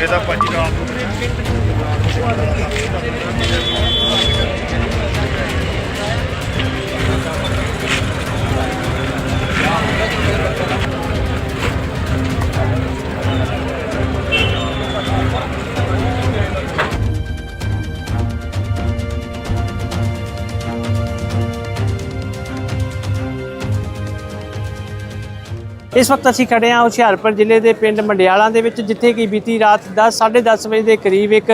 ਇਹਦਾ ਭਾਜੀ ਰਾਤ ਨੂੰ ਇਸ ਵਕਤ ਅਸੀਂ ਖੜੇ ਹਾਂ ਹੁਸ਼ਿਆਰਪੁਰ ਜ਼ਿਲ੍ਹੇ ਦੇ ਪਿੰਡ ਮੰਡਿਆਲਾ ਦੇ ਵਿੱਚ, ਜਿੱਥੇ ਕਿ ਬੀਤੀ ਰਾਤ 10 10:30 ਵਜੇ ਦੇ ਕਰੀਬ ਇੱਕ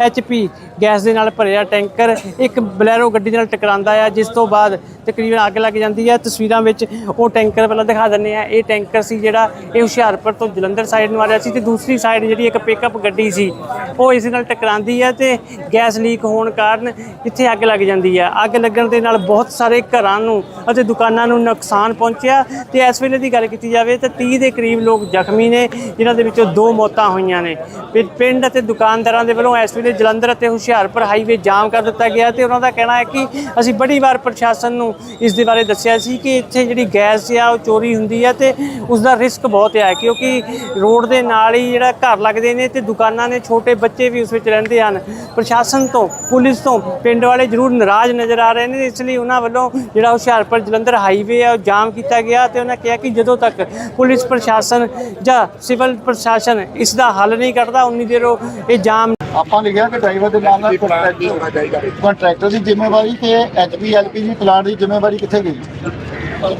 ਐਚਪੀ ਗੈਸ ਦੇ ਨਾਲ ਭਰਿਆ ਟੈਂਕਰ ਇੱਕ ਬਲੈਰੋ ਗੱਡੀ ਨਾਲ ਟਕਰਾਉਂਦਾ ਆ, ਜਿਸ ਤੋਂ ਬਾਅਦ ਤਕਰੀਬਨ ਅੱਗ ਲੱਗ ਜਾਂਦੀ ਹੈ ਤਸਵੀਰਾਂ ਵਿੱਚ ਉਹ ਟੈਂਕਰ ਪਹਿਲਾਂ ਦਿਖਾ ਦਿੰਦੇ ਆ, ਇਹ ਟੈਂਕਰ ਸੀ ਜਿਹੜਾ ਇਹ ਹੁਸ਼ਿਆਰਪੁਰ ਤੋਂ ਜਲੰਧਰ ਸਾਈਡ ਨੂੰ ਆ ਰਿਹਾ ਸੀ ਤੇ ਦੂਸਰੀ ਸਾਈਡ ਜਿਹੜੀ ਇੱਕ ਪਿਕਅਪ ਗੱਡੀ ਸੀ, ਉਹ ਇਸ ਨਾਲ ਟਕਰਾਉਂਦੀ ਹੈ ਤੇ ਗੈਸ ਲੀਕ ਹੋਣ ਕਾਰਨ ਇੱਥੇ ਅੱਗ ਲੱਗ ਜਾਂਦੀ ਹੈ ਅੱਗ ਲੱਗਣ ਦੇ ਨਾਲ ਬਹੁਤ ਸਾਰੇ ਘਰਾਂ ਨੂੰ ਅਤੇ ਦੁਕਾਨਾਂ ਨੂੰ ਨੁਕਸਾਨ ਪਹੁੰਚਿਆ ਤੇ ਇਸ ਵੇਲੇ ਦੀ ਗੱਲ ਕੀਤੀ ਜਾਵੇ ਤਾਂ 30 ਦੇ ਕਰੀਬ ਲੋਕ ਜ਼ਖਮੀ ਨੇ, ਜਿਨ੍ਹਾਂ ਦੇ ਵਿੱਚੋਂ ਦੋ ਮੌਤਾਂ ਹੋਈਆਂ ਨੇ। ਪਿ- ਪਿੰਡ ਅਤੇ ਦੁਕਾਨਦਾਰਾਂ ਦੇ ਵੱਲੋਂ ਇਸ ਵੇਲੇ ਜਲੰਧਰ ਅਤੇ ਹੁਸ਼ਿਆਰਪੁਰ ਹਾਈਵੇ ਜਾਮ ਕਰ ਦਿੱਤਾ ਗਿਆ ਤੇ ਉਹਨਾਂ ਦਾ ਕਹਿਣਾ ਹੈ ਕਿ ਅਸੀਂ ਬੜੀ ਵਾਰ ਪ੍ਰਸ਼ਾਸਨ ਨੂੰ ਇਸ ਦੇ ਬਾਰੇ ਦੱਸਿਆ ਸੀ ਕਿ ਇੱਥੇ ਜਿਹੜੀ ਗੈਸ ਆ, ਉਹ ਚੋਰੀ ਹੁੰਦੀ ਹੈ ਤੇ ਉਸ ਦਾ ਰਿਸਕ ਬਹੁਤ ਹੈ ਕਿਉਂਕਿ ਰੋਡ ਦੇ ਨਾਲ ਹੀ ਜਿਹੜਾ ਘਰ ਲੱਗਦੇ ਨੇ ਤੇ ਦੁਕਾਨਾਂ ਨੇ, ਛੋਟੇ ਬੱਚੇ ਵੀ ਉਸ ਵਿੱਚ ਰਹਿੰਦੇ ਹਨ। ਪ੍ਰਸ਼ਾਸਨ ਤੋਂ, ਪੁਲਿਸ ਤੋਂ ਪਿੰਡ ਵਾਲੇ ਜ਼ਰੂਰ ਨਾਰਾਜ਼ ਨਜ਼ਰ ਆ ਰਹੇ ਨੇ, ਇਸ ਲਈ ਉਹਨਾਂ ਵੱਲੋਂ ਜਿਹੜਾ ਹੁਸ਼ਿਆਰਪੁਰ ਜਲੰਧਰ ਹਾਈਵੇ ਆ, ਉਹ ਜਾਮ ਕੀਤਾ ਗਿਆ ਤੇ ਉਹਨਾਂ ਕਿਹਾ ਕਿ ਜਦੋਂ ਤੱਕ ਪੁਲਿਸ ਪ੍ਰਸ਼ਾਸਨ ਜਾਂ ਸਿਵਲ ਪ੍ਰਸ਼ਾਸਨ ਇਸ ਦਾ ਹੱਲ ਨਹੀਂ ਕੱਢਦਾ ਉਨੀ ਦੇਰ ਉਹ ਇਹ ਜਾਮ ਆਪਾਂ ਲਿਖਿਆ ਕਿ ਡਰਾਈਵਰ ਦੇ ਨਾਮ ਨਾਲ ਕੰਟਰੈਕਟਰ ਕੰਟਰੈਕਟਰ ਦੀ ਜ਼ਿੰਮੇਵਾਰੀ ਤੇ ਐਚਪੀ ਐਲਪੀਜੀ ਪਲਾਂਟ ਦੀ ਜ਼ਿੰਮੇਵਾਰੀ ਕਿੱਥੇ ਗਈ?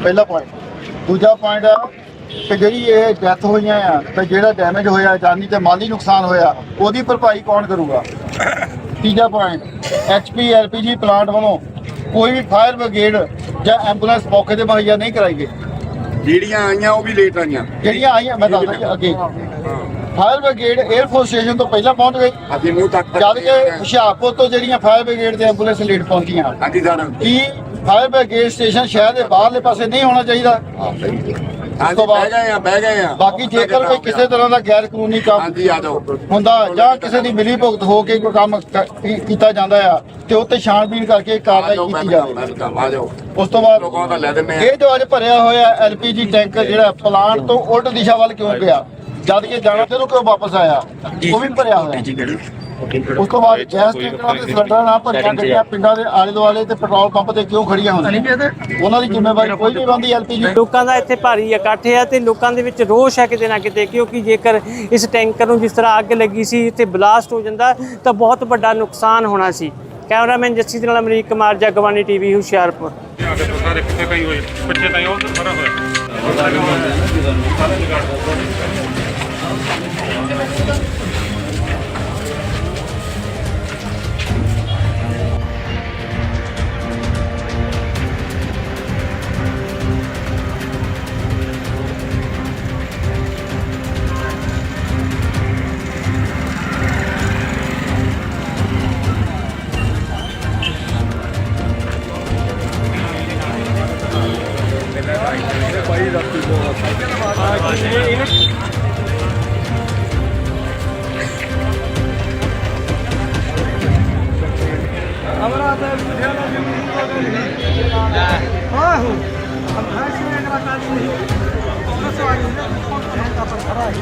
ਪਹਿਲਾ ਪੁਆਇੰਟ ਦੂਜਾ ਪੁਆਇੰਟ ਆ ਕਿ ਜਿਹੜੀ ਇਹ ਡੈਥ ਹੋਈਆਂ ਆ ਤੇ ਜਿਹੜਾ ਡੈਮੇਜ ਹੋਇਆ ਜਾਨੀ ਤੇ ਮਾਲੀ ਨੁਕਸਾਨ ਹੋਇਆ ਉਹਦੀ ਭਰਪਾਈ ਕੌਣ ਕਰੂਗਾ? ਤੀਜਾ ਪੁਆਇੰਟ ਐਚਪੀ ਐਲਪੀਜੀ ਪਲਾਂਟ ਵੱਲੋਂ ਕੋਈ ਵੀ ਫਾਇਰ ਬ੍ਰਿਗੇਡ ਜਾਂ ਐਂਬੂਲੈਂਸ ਮੌਕੇ ਤੇ ਮੁਹੱਈਆ ਨਹੀਂ ਕਰਾਈ ਗਈ। ਜਿਹੜੀਆਂ ਆਈਆਂ ਉਹ ਵੀ ਲੇਟ ਆਈਆਂ। ਜਿਹੜੀਆਂ ਆਈਆਂ ਮੈਂ ਦੱਸਦਾ ਜੀ ਅੱਗੇ। ਫਾਇਰ ਬ੍ਰਿਗੇਡ 에ਅਰਫੋਰਸ ਸਟੇਸ਼ਨ ਤੋਂ ਪਹਿਲਾਂ ਪਹੁੰਚ ਗਈ ਅਸੀਂ ਮੂੰਹ ਤੱਕ ਜਦ ਕਿ ਹੁਸ਼ਿਆਰਪੁਰ ਤੋਂ ਜਿਹੜੀਆਂ ਫਾਇਰ ਬ੍ਰਿਗੇਡ ਤੇ ਐਂਬੂਲੈਂਸ ਲੇਟ ਪਹੁੰਚੀਆਂ। ਹਾਂਜੀ ਸਰ ਕੀ ਫਾਇਰ ਬ੍ਰਿਗੇਡ ਸਟੇਸ਼ਨ ਸ਼ਹਿਰ ਦੇ ਬਾਹਰਲੇ ਪਾਸੇ ਨਹੀਂ ਹੋਣਾ ਚਾਹੀਦਾ? ਹਾਂਜੀ ਬਹਿ ਗਏ ਆ ਬਹਿ ਗਏ ਆ। ਬਾਕੀ ਜੇਕਰ ਕੋਈ ਕਿਸੇ ਤਰ੍ਹਾਂ ਦਾ ਗੈਰ ਕਾਨੂੰਨੀ ਕੰਮ ਹਾਂਜੀ ਆ ਜਾਓ। ਹੁੰਦਾ ਜਾਂ ਕਿਸੇ ਦੀ ਮਿਲੀ ਭੁਗਤ ਹੋ ਕੇ ਕੋਈ ਕੰਮ ਕ- ਕੀ- ਕੀਤਾ ਜਾਂਦਾ ਆ ਤੇ ਉੱਤੇ ਛਾਣਬੀਣ ਕਰਕੇ ਆ ਕਾਰਵਾਈ ਜਾਓ ਕੀਤੀ ਜਾਵੇ। ਆ ਜਾਓ। ਉਸ ਤੋਂ ਬਾਅਦ ਲੋਕਾਂ ਦਾ ਲੈ ਦਿੰਨੇ ਆ। ਇਹ ਜੋ ਅੱਜ ਭਰਿਆ ਹੋਇਆ ਐਲਪੀਜੀ ਟੈਂਕਰ ਜਿਹੜਾ ਪਲਾਂਟ ਤੋਂ ਉਲਟ ਦਿਸ਼ਾ ਵੱਲ ਕਿਉਂ ਗਿਆ? ਜਦ ਕਿ ਜਾਣਾ ਤੇ ਨੂੰ ਕਿਉਂ ਵਾਪਸ ਆਇਆ। ਉਹ ਵੀ ਭਰਿਆ ਹੋਇਆ। ਉਸ ਤੋਂ ਬਾਅਦ ਗੈਸ ਟੈਂਕਰਾਂ ਤੇ ਸਿਲੰਡਰਾਂ ਨਾਲ ਭਰੀਆਂ ਗੱਡੀਆਂ ਪਿੰਡਾਂ ਦੇ ਆਲੇ ਦੁਆਲੇ ਤੇ ਪੈਟਰੋਲ ਪੰਪ ਤੇ ਕਿਉਂ ਖੜੀਆਂ ਹੁੰਦੀਆਂ? ਉਹਨਾਂ ਦੀ ਜ਼ਿੰਮੇਵਾਰੀ ਕੋਈ ਨਹੀਂ ਬੰਦੀ ਐਲਪੀਜੀ? ਲੋਕਾਂ ਦਾ ਇੱਥੇ ਭਾਰੀ ਇਕੱਠ ਹੈ ਤੇ ਲੋਕਾਂ ਦੇ ਵਿੱਚ ਰੋਸ਼ ਹੈ ਕਿਤੇ ਨਾ ਕਿਤੇ ਕਿਉਂਕਿ ਜੇਕਰ ਇਸ ਟੈਂਕਰ ਨੂੰ ਜਿਸ ਤਰ੍ਹਾਂ ਅੱਗ ਲੱਗੀ ਸੀ ਤੇ ਬਲਾਸਟ ਹੋ ਜਾਂਦਾ ਤਾਂ ਬਹੁਤ ਵੱਡਾ ਨੁਕਸਾਨ ਹੋਣਾ ਸੀ। ਕੈਮਰਾਮੈਨ ਜੱਸੀ ਦੇ ਨਾਲ ਅਮਰੀਕ ਕੁਮਾਰ ਜਗਬਾਨੀ ਟੀਵੀ ਹੁਸ਼ਿਆਰਪੁਰ। ਆਗੇ ਤੋਂ ਸਾਰੇ ਕਿੱਥੇ ਗਈ ਹੋਈ ਪਿੱਛੇ ਤਾਂ ਉਹ ਸਾਰਾ ਹੋਇਆ। आहो हम भाषा में अगला काम नहीं और सो आगे कौन का पर खड़ा है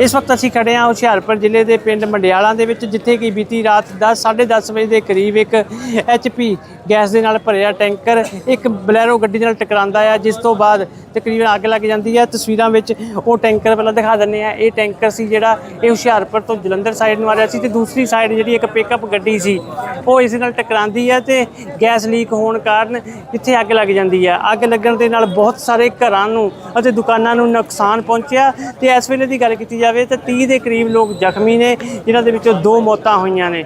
ਇਸ ਵਕਤ ਅਸੀਂ ਖੜੇ ਹਾਂ ਹੁਸ਼ਿਆਰਪੁਰ ਜ਼ਿਲ੍ਹੇ ਦੇ ਪਿੰਡ ਮੰਡਿਆਲਾ ਦੇ ਵਿੱਚ, ਜਿੱਥੇ ਕਿ ਬੀਤੀ ਰਾਤ 10 10:30 ਵਜੇ ਦੇ ਕਰੀਬ ਇੱਕ ਐਚਪੀ ਗੈਸ ਦੇ ਨਾਲ ਭਰਿਆ ਟੈਂਕਰ ਇੱਕ ਬਲੈਰੋ ਗੱਡੀ ਦੇ ਨਾਲ ਟਕਰਾਉਂਦਾ ਆ, ਜਿਸ ਤੋਂ ਬਾਅਦ ਤਕਰੀਬਨ ਅੱਗ ਲੱਗ ਜਾਂਦੀ ਹੈ ਤਸਵੀਰਾਂ ਵਿੱਚ ਉਹ ਟੈਂਕਰ ਪਹਿਲਾਂ ਦਿਖਾ ਦਿੰਨੇ ਆ। ਇਹ ਟੈਂਕਰ ਸੀ ਜਿਹੜਾ ਇਹ ਹੁਸ਼ਿਆਰਪੁਰ ਤੋਂ ਜਲੰਧਰ ਸਾਈਡ ਨੂੰ ਆ ਰਿਹਾ ਸੀ ਤੇ ਦੂਸਰੀ ਸਾਈਡ ਜਿਹੜੀ ਇੱਕ ਪਿਕਅਪ ਗੱਡੀ ਸੀ, ਉਹ ਇਸ ਨਾਲ ਟਕਰਾਉਂਦੀ ਹੈ ਤੇ ਗੈਸ ਲੀਕ ਹੋਣ ਕਾਰਨ ਇੱਥੇ ਅੱਗ ਲੱਗ ਜਾਂਦੀ ਹੈ ਅੱਗ ਲੱਗਣ ਦੇ ਨਾਲ ਬਹੁਤ ਸਾਰੇ ਘਰਾਂ ਨੂੰ ਅਤੇ ਦੁਕਾਨਾਂ ਨੂੰ ਨੁਕਸਾਨ ਪਹੁੰਚਿਆ ਤੇ ਇਸ ਵੇਲੇ ਦੀ ਗੱਲ ਕੀਤੀ ਜਾਵੇ ਤਾਂ 30 ਦੇ ਕਰੀਬ ਲੋਕ ਜ਼ਖਮੀ ਨੇ, ਜਿਨ੍ਹਾਂ ਦੇ ਵਿੱਚੋਂ ਦੋ ਮੌਤਾਂ ਹੋਈਆਂ ਨੇ।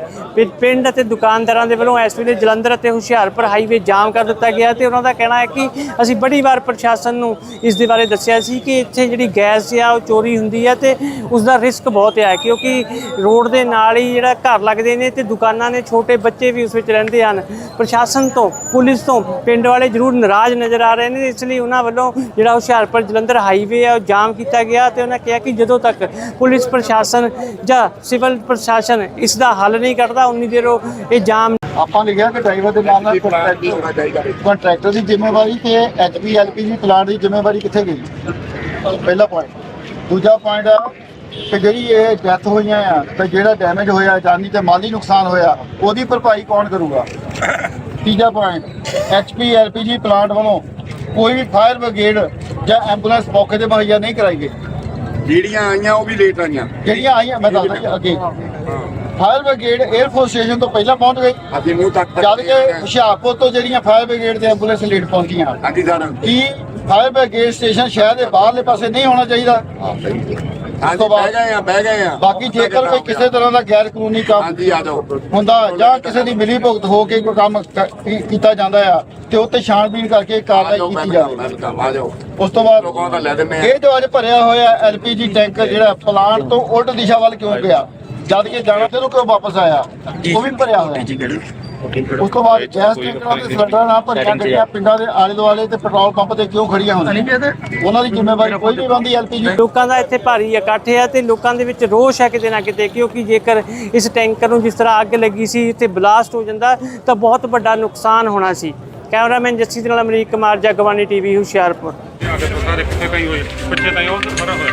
ਪਿੰਡ ਅਤੇ ਦੁਕਾਨਦਾਰਾਂ ਦੇ ਵੱਲੋਂ ਇਸ ਵੇਲੇ ਜਲੰਧਰ ਅਤੇ ਹੁਸ਼ਿਆਰਪੁਰ ਹੁਸ਼ਿਆਰਪੁਰ ਹਾਈਵੇ ਜਾਮ ਕਰ ਦਿੱਤਾ ਗਿਆ ਤੇ ਉਹਨਾਂ ਦਾ ਕਹਿਣਾ ਹੈ ਕਿ ਅਸੀਂ ਬੜੀ ਵਾਰ ਪ੍ਰਸ਼ਾਸਨ ਨੂੰ ਇਸ ਦੇ ਬਾਰੇ ਦੱਸਿਆ ਸੀ ਕਿ ਇੱਥੇ ਜਿਹੜੀ ਗੈਸ ਆ, ਉਹ ਚੋਰੀ ਹੁੰਦੀ ਹੈ ਤੇ ਉਸ ਦਾ ਰਿਸਕ ਬਹੁਤ ਹੈ ਕਿਉਂਕਿ ਰੋਡ ਦੇ ਨਾਲ ਹੀ ਜਿਹੜਾ ਘਰ ਲੱਗਦੇ ਨੇ ਤੇ ਦੁਕਾਨਾਂ ਨੇ, ਛੋਟੇ ਬੱਚੇ ਵੀ ਉਸ ਵਿੱਚ ਰਹਿੰਦੇ ਹਨ। ਪ੍ਰਸ਼ਾਸਨ ਤੋਂ, ਪੁਲਿਸ ਤੋਂ ਪਿੰਡ ਵਾਲੇ ਜ਼ਰੂਰ ਨਾਰਾਜ਼ ਨਜ਼ਰ ਆ ਰਹੇ ਨੇ, ਇਸ ਲਈ ਉਹਨਾਂ ਵੱਲੋਂ ਜਿਹੜਾ ਹੁਸ਼ਿਆਰਪੁਰ ਜਲੰਧਰ ਹਾਈਵੇ ਆ, ਉਹ ਜਾਮ ਕੀਤਾ ਗਿਆ ਤੇ ਉਹਨਾਂ ਕਿਹਾ ਕਿ ਜਦੋਂ ਤੱਕ ਪੁਲਿਸ ਪ੍ਰਸ਼ਾਸਨ ਜਾਂ ਸਿਵਲ ਪ੍ਰਸ਼ਾਸਨ ਇਸ ਦਾ ਹੱਲ ਨਹੀਂ ਕਰਦਾ, ਉਨੀ ਦੇਰ ਉਹ ਇਹ ਜਾਮ ਆਪਾਂ ਲਿਖਿਆ ਕਿ ਡਰਾਈਵਰ ਦੇ ਨਾਮ ਨਾਲ ਕੰਟਰੈਕਟਰ ਦੀ ਜ਼ਿੰਮੇਵਾਰੀ ਤੇ ਐਚਪੀ ਐਲਪੀਜੀ ਪਲਾਂਟ ਦੀ ਜ਼ਿੰਮੇਵਾਰੀ ਕਿੱਥੇ ਗਈ? ਪਹਿਲਾ ਪੁਆਇੰਟ ਦੂਜਾ ਪੁਆਇੰਟ ਆ ਕਿ ਜਿਹੜੀ ਇਹ ਡੈਥ ਹੋਈਆਂ ਆ ਤੇ ਜਿਹੜਾ ਡੈਮੇਜ ਹੋਇਆ ਜਾਨੀ ਤੇ ਮਾਲੀ ਨੁਕਸਾਨ ਹੋਇਆ ਉਹਦੀ ਭਰਪਾਈ ਕੌਣ ਕਰੂਗਾ? ਤੀਜਾ ਪੁਆਇੰਟ ਐਚਪੀ ਐਲਪੀਜੀ ਪਲਾਂਟ ਵੱਲੋਂ ਕੋਈ ਵੀ ਫਾਇਰ ਬ੍ਰਿਗੇਡ ਜਾਂ ਐਂਬੂਲੈਂਸ ਮੌਕੇ ਤੇ ਮੁਹੱਈਆ ਨਹੀਂ ਕਰਾਈ ਗਈ। ਜਿਹੜੀਆਂ ਆਈਆਂ ਉਹ ਵੀ ਲੇਟ ਆਈਆਂ। ਜਿਹੜੀਆਂ ਆਈਆਂ ਮੈਂ ਦੱਸਦਾ ਅੱਗੇ। ਫਾਇਰ ਬ੍ਰਿਗੇਡ 에ਅਰਫੋਰਸ ਸਟੇਸ਼ਨ ਤੋਂ ਪਹਿਲਾਂ ਪਹੁੰਚ ਗਈ ਅਸੀਂ ਮੂੰਹ ਤੱਕ ਜਦ ਕਿ ਹੁਸ਼ਿਆਰਪੁਰ ਤੋਂ ਜਿਹੜੀਆਂ ਫਾਇਰ ਬ੍ਰਿਗੇਡ ਤੇ ਐਂਬੂਲੈਂਸ ਲੇਟ ਪਹੁੰਚੀਆਂ। ਹਾਂਜੀ ਸਰ। ਕੀ ਫਾਇਰ ਬ੍ਰਿਗੇਡ ਸਟੇਸ਼ਨ ਸ਼ਹਿਰ ਦੇ ਬਾਹਰਲੇ ਪਾਸੇ ਨਹੀਂ ਹੋਣਾ ਚਾਹੀਦਾ? ਹਾਂਜੀ ਬਹਿ ਗਏ ਆ ਬਹਿ ਗਏ ਆ। ਬਾਕੀ ਜੇਕਰ ਕੋਈ ਕਿਸੇ ਤਰ੍ਹਾਂ ਦਾ ਗੈਰ ਕਾਨੂੰਨੀ ਕੰਮ ਹਾਂਜੀ ਆ ਜਾਓ। ਹੁੰਦਾ ਜਾਂ ਕਿਸੇ ਦੀ ਮਿਲੀ ਭੁਗਤ ਹੋ ਕੇ ਕੋਈ ਕੰਮ ਕੀਤਾ ਜਾਂਦਾ ਆ ਤੇ ਉੱਤੇ ਛਾਣਬੀਨ ਕਰਕੇ ਕਾਰਵਾਈ ਕੀਤੀ ਜਾਵੇ। ਉਸ ਤੋਂ ਬਾਅਦ ਲੋਕਾਂ ਦਾ ਲੈ ਦਿੰਦੇ ਆ। ਇਹ ਜੋ ਅੱਜ ਭਰਿਆ ਹੋਇਆ ਐਲਪੀਜੀ ਟੈਂਕਰ ਜਿਹੜਾ ਪਲਾਂਟ ਤੋਂ ਉਲਟ ਦਿਸ਼ਾ ਵੱਲ ਕਿਉਂ ਗਿਆ? ਜਦ ਕਿ ਜਾਣਾ ਤੇ ਕਿਉਂ ਵਾਪਸ ਆਇਆ। ਉਹ ਵੀ ਭਰਿਆ ਹੋਇਆ। ਉਸ ਤੋਂ ਬਾਅਦ ਗੈਸ ਟੈਂਕਰਾਂ ਤੇ ਸਿਲੰਡਰਾਂ ਨਾਲ ਭਰੀਆਂ ਗੱਡੀਆਂ ਪਿੰਡਾਂ ਦੇ ਆਲੇ ਦੁਆਲੇ ਤੇ ਪੈਟਰੋਲ ਪੰਪ ਤੇ ਕਿਉਂ ਖੜੀਆਂ ਹੁੰਦੀਆਂ ਉਹਨਾਂ ਦੀ ਜ਼ਿੰਮੇਵਾਰੀ ਕੋਈ ਨਹੀਂ ਬੰਦੀ ਐਲਪੀਜੀ ਲੋਕਾਂ ਦਾ ਇੱਥੇ ਭਾਰੀ ਇਕੱਠ ਹੈ ਤੇ ਲੋਕਾਂ ਦੇ ਵਿੱਚ ਰੋਸ਼ ਹੈ ਕਿਤੇ ਨਾ ਕਿਤੇ ਕਿਉਂਕਿ ਜੇਕਰ ਇਸ ਟੈਂਕਰ ਨੂੰ ਜਿਸ ਤਰ੍ਹਾਂ ਅੱਗ ਲੱਗੀ ਸੀ ਇੱਥੇ ਬਲਾਸਟ ਹੋ ਜਾਂਦਾ ਤਾਂ ਬਹੁਤ ਵੱਡਾ ਨੁਕਸਾਨ ਹੋਣਾ ਸੀ। ਕੈਮਰਾਮੈਨ ਜੱਸੀ ਦੇ ਨਾਲ ਅਮਰੀਕ ਕੁਮਾਰ ਜਗਬਾਨੀ ਟੀਵੀ ਹੁਸ਼ਿਆਰਪੁਰ। ਪਿੱਛੇ ਉਹ ਹੋਇਆ।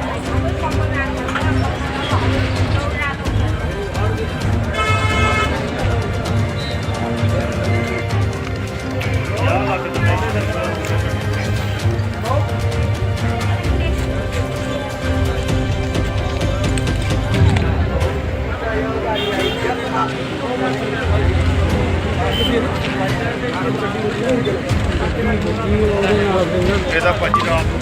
ਇਹਦਾ ਭਾਜੀ ਰਾਤ ਨੂੰ